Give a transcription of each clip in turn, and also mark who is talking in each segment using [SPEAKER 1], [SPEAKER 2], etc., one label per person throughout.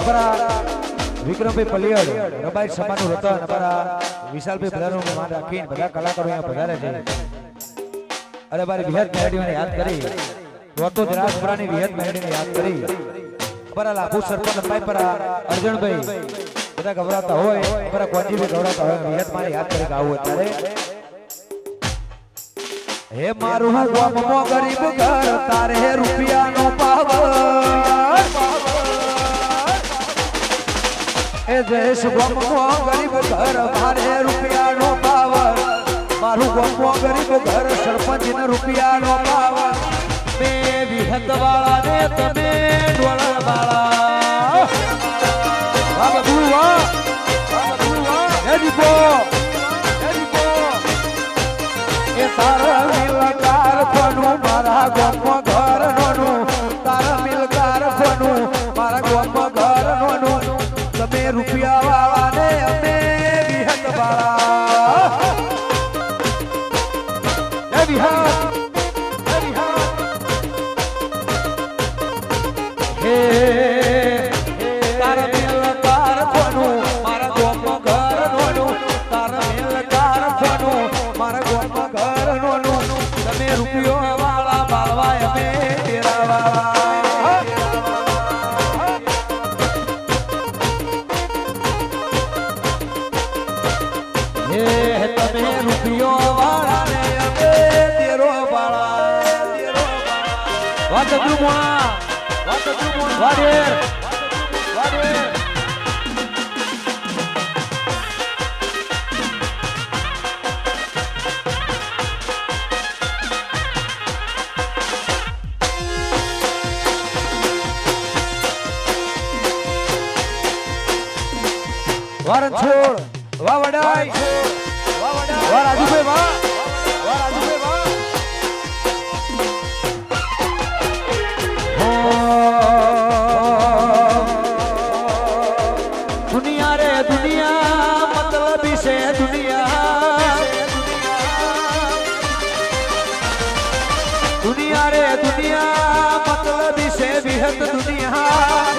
[SPEAKER 1] અમારા વિક્રમભાઈ પલિયડ રબાઈ સભાનું રતન અમારા વિશાલભાઈ બધાનું માન રાખીને બધા કલાકારો અહીંયા પધારે છે. અરે મારી વિહત મેલડીઓને યાદ કરી. રોતો રાજપુરાની વિહત મેલડીને યાદ કરી. અમારા લાભુ સરપંચ અપાઈપરા અર્જણભાઈ. બધા ગભરાતા હોય અમારા કોંજીભાઈ ગભરાતા હોય, વિહત મારે યાદ કરી આવું અત્યારે. હે મારું ગરીબ ઘર, તારે રૂપિયાનો પાવર. એ દેશ ગમો ગરીબ ઘર મારે રૂપિયાનો પાવર. મારું ગમો ગરીબ ઘર રૂપિયા રૂપિયાનો પાવર. બે વિહત વાળા ને તમે ડોળણ વાળા એ તારા મિલકાર ફનું મારા ગોમમાં તમે રૂપિયો વાળા. ને અમે તેરો વાળા વારન છોડ વા વડાઈ વા વડાઈ વા રાજુભાઈ વા વા રાજુભાઈ વા દુનિયા રે દુનિયા મતલબી છે દુનિયા દુનિયા રે દુનિયા મતલબી છે વિહત દુનિયા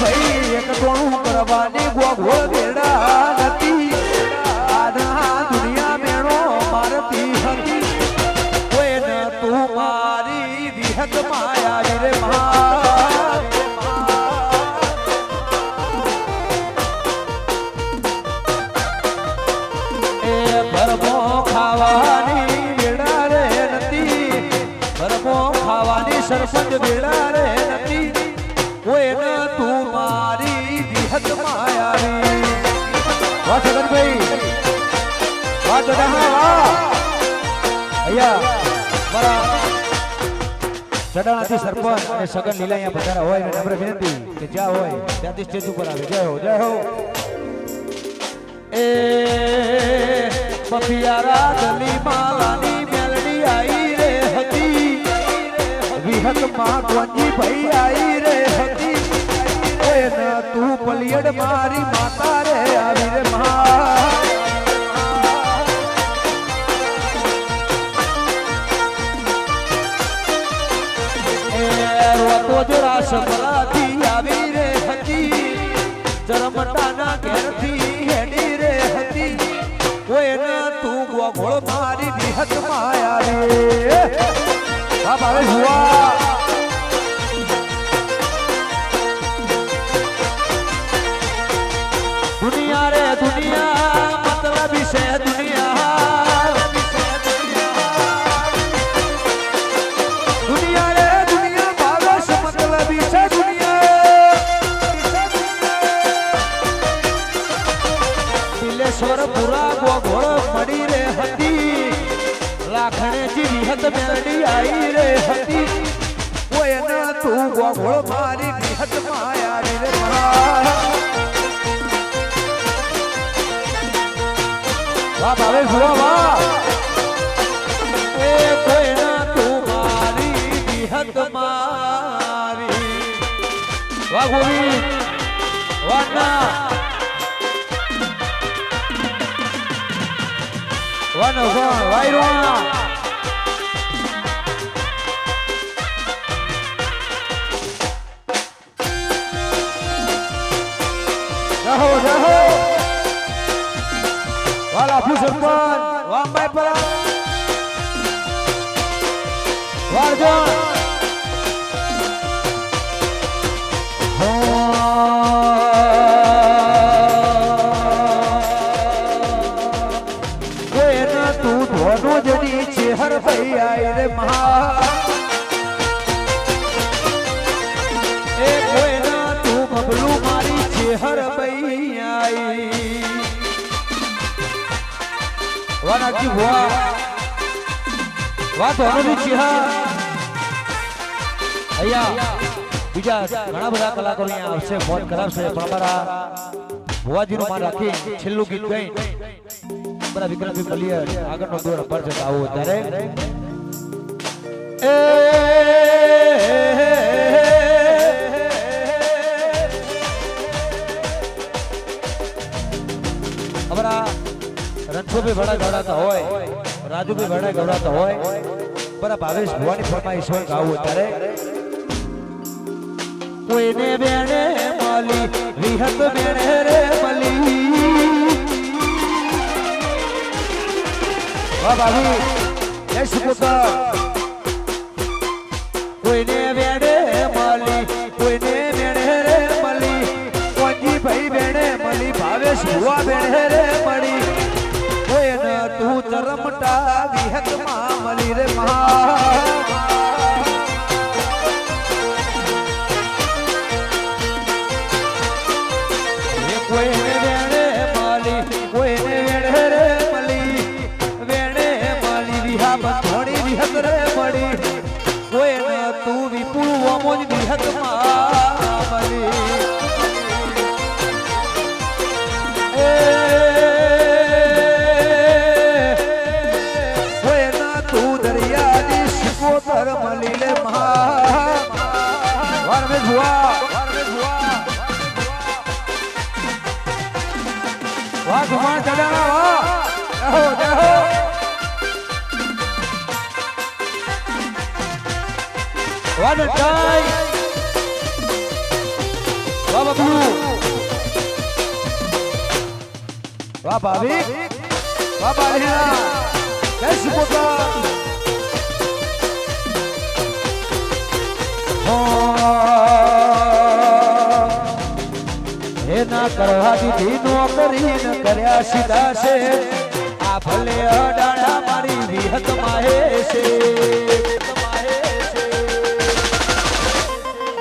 [SPEAKER 1] ભાઈ એક ટોણું કરવાની ગોગો વાહ છગનભાઈ વાહ જગા વાહ. અહીંયા મારા ચડાણાથી સરપંચ અને સગન લીલા અહીંયા બધાના હોય અને નમ્ર વિનંતી કે જ્યાં હોય ત્યાંથી સ્ટેજ ઉપર આવે. જય હો જય હો. એ બપિયારા ગલી માલાની મેલડી આઈ રે હતી. વિહતમાં ભાઈ આઈ રે હતી. ન, તું પલિયડ મારી માતા રે, આવી રે મા. આવી રે હતી. જરમટાના ઘેરથી હેડી રે હતી. કોઈ ન તું ગોગોળ મારી વિહત માયા રે હા ભાવે વાહ ભાવે જુઓ વાહ એ કોઈ ના તું મારી વિહત રાફુ સરપંચ વામભાઈ પરા કોઈને તું ધોનો જડી છે હર ભાઈ આઈ રે મહા. વાનાજી ભુવા વાત હોવાની છે હા અહીંયા બીજા ઘણા બધા કલાકારો અહીંયા આવશે ફોન કરાવશે પણ અમારા ભુવાજીનું માન રાખી છેલ્લું ગીત ગઈ બધા વિક્રમભાઈ મલિયર આગળનો દોર પર છે તો આવો ત્યારે અમારા રણછોડભાઈ ભડા ગવડાતા હોય, રાજુભાઈ ભડા ગવડાતા હોય બરા ભાવેશ ભવાની ફરમાઈશ હોય ગાવું ત્યારે કોઈને બેણે મળી વિહત બેણે રે મળી. વાહ ભાભી, જય સુપુત્ર કોઈને બેણે મળી, કોઈને બેણે રે મળી. કોંજી ભાઈ બેણે મળી, ભાવેશ ભુવા બેણે રે મળી. તું ચરમટા વિહતમાં મળી રે મહા તું વિપુલ અમોજ વિહક કોઈને ભુવા. વાહ ઘુમાણ ચડાણા વાહ. જહો જહો. વાહ નટાઈ વાહ બબલુ વાહ, ભાવિક. વાહ બાલિયા જય સુપોતા કરવા દીધી નોકરી ન કર્યા સીધા છે. આ ભલે અડાડા મારી વિહત માહે છે.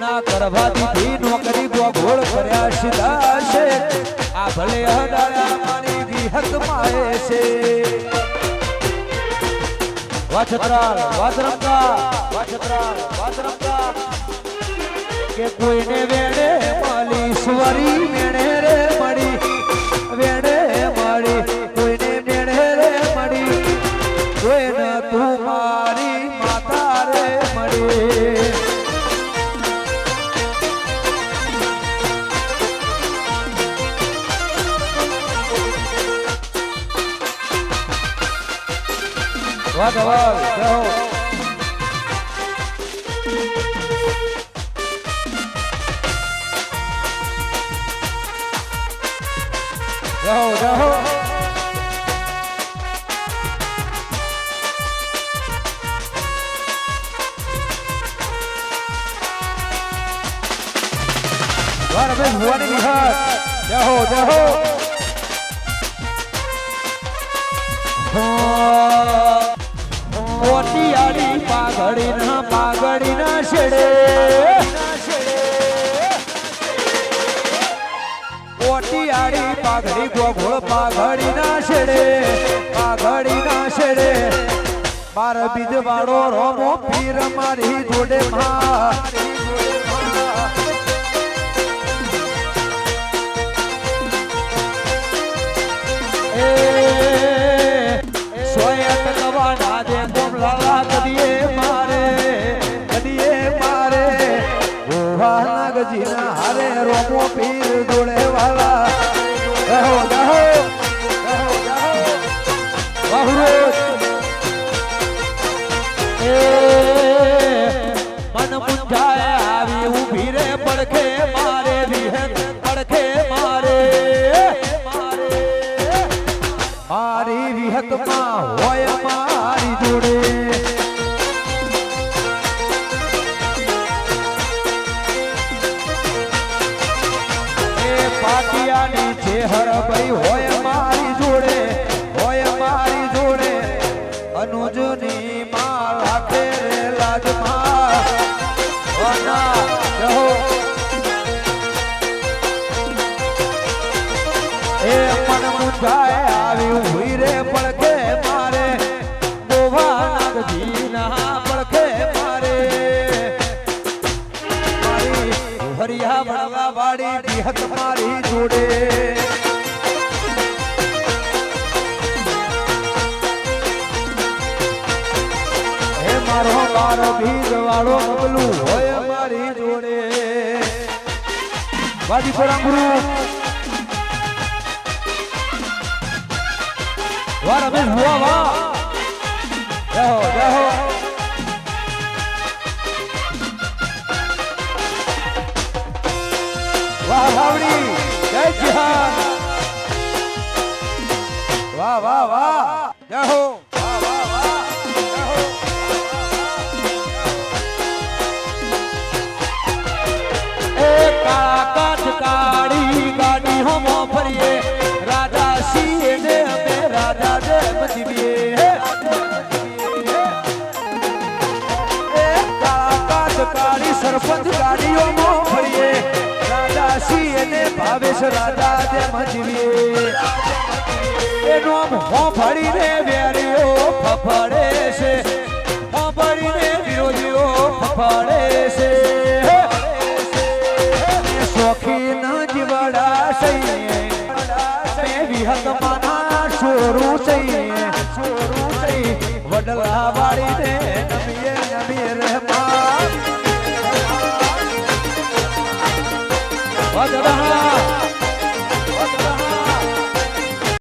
[SPEAKER 1] ના કરવા દીધી નોકરી ગોળ કર્યા સીધા છે. આ ભલે અડાડા મારી વિહત માહે છે. વાછત્રાલ, વાદરંગા વાછત્રાલ, વાદરંગા. કે કોઈને વેણે સ્વરી વેણે રે મળી, વેણે મળી, કોઈને વેણે રે મળી, કોઈને તું મારી માતા રે મળી. વાહ વાહ જય હો વાહ રમેશ ભુવાની નિહાર જય હો જય હો. ઓટિયાળી પાઘડી ના પાઘડી ના છેડે ઓટિયાળી પાઘડી, ગોગોળ પાઘડી ના છેડે પાઘડી ના છેડે બાર બીજ વાળો રોમો પીર મારી જોડે માં. કોમલાલા કદીએ મારે કદીએ મારે. ઓવા નાગજીના હારે રોમો પીર જોડે વાલા. રહો રહો વાહુરોજ મન મુંજાય આવી, ઊભી રે પડખે મારે વિહત પડખે હરિયા ભણવા વાળી બિહક મારી જોડે. મારો ભીજ વાળો બબલું હોય મારી જોડે. વાજી પરમગુરુ વાહ બેન વાહ. વા જય હો જય હો. ભાવેશ રાજા તેમ મજીવીએ એનો હો ફળીને વેરીઓ ફફડે છે. હો ફળીને વિરોધીઓ ફફડે છે. શોખીન જીવડા સૈયે મેં વિહત માના છોરું સૈયે છોરું સૈ વડલા નમીએ નમીએ રહેમા. વદના